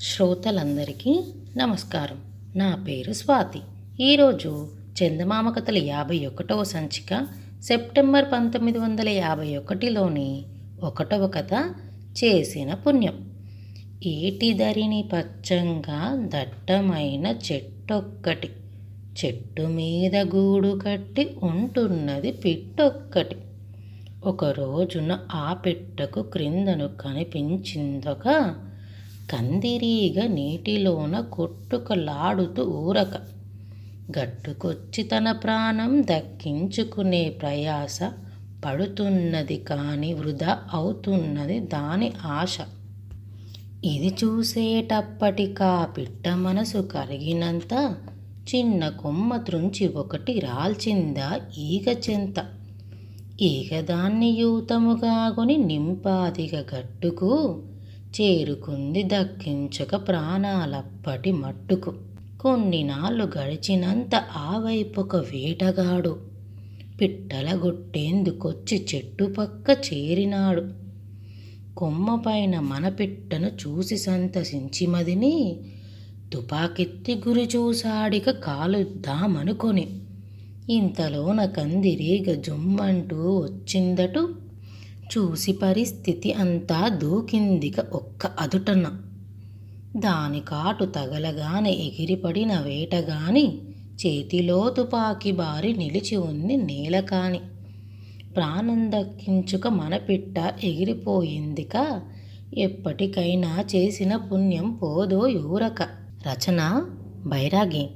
శ్రోతలందరికీ నమస్కారం. నా పేరు స్వాతి. ఈరోజు చందమామ కథల యాభై ఒకటవ సంచిక సెప్టెంబర్ పంతొమ్మిది వందల యాభై ఒకటిలోని ఒకటవ కథ చేసిన పుణ్యం. ఏటి దరిని పచ్చంగా దట్టమైన చెట్టొక్కటి చెట్టు మీద గూడు కట్టి ఉంటున్నది పిట్టొక్కటి. ఒక రోజున ఆ పిట్టకు క్రిందను కనిపించిందొక కందిరీగ నీటిలోన కొట్టుకలాడుతూ ఊరక. గట్టుకొచ్చి తన ప్రాణం దక్కించుకునే ప్రయాస పడుతున్నది కాని వృధా అవుతున్నది దాని ఆశ. ఇది చూసేటప్పటికా పిట్ట మనసు కరిగినంత చిన్న కొమ్మ త్రుంచి ఒకటి రాల్చిందా ఈగ చెంత. ఈగ దాన్ని నింపాదిగ గట్టుకు చేరుకుంది దక్కించక ప్రాణాలప్పటి మట్టుకు. కొన్ని నాళ్ళు గడిచినంత ఆ వైపొక వేటగాడు పిట్టల గొట్టేందుకొచ్చి చెట్టు పక్క చేరినాడు. కొమ్మ పైన మన పిట్టను చూసి సంతసించి మదిని తుపాకెత్తి గురి చూసాడిక కాలుద్దామనుకొని. ఇంతలోన కందిరీగ జుమ్మంటూ వచ్చిందటు చూసి పరిస్థితి అంతా దూకిందిక ఒక్క అదుటన. దాని కాటు తగలగానే ఎగిరిపడిన వేటగాని చేతిలో తుపాకి బారి నిలిచి ఉంది నేలకాని. ప్రాణం దక్కించుక మనపిట్ట ఎగిరిపోయిందిక ఎప్పటికైనా చేసిన పుణ్యం పోదో యూరక. రచన బైరాగి.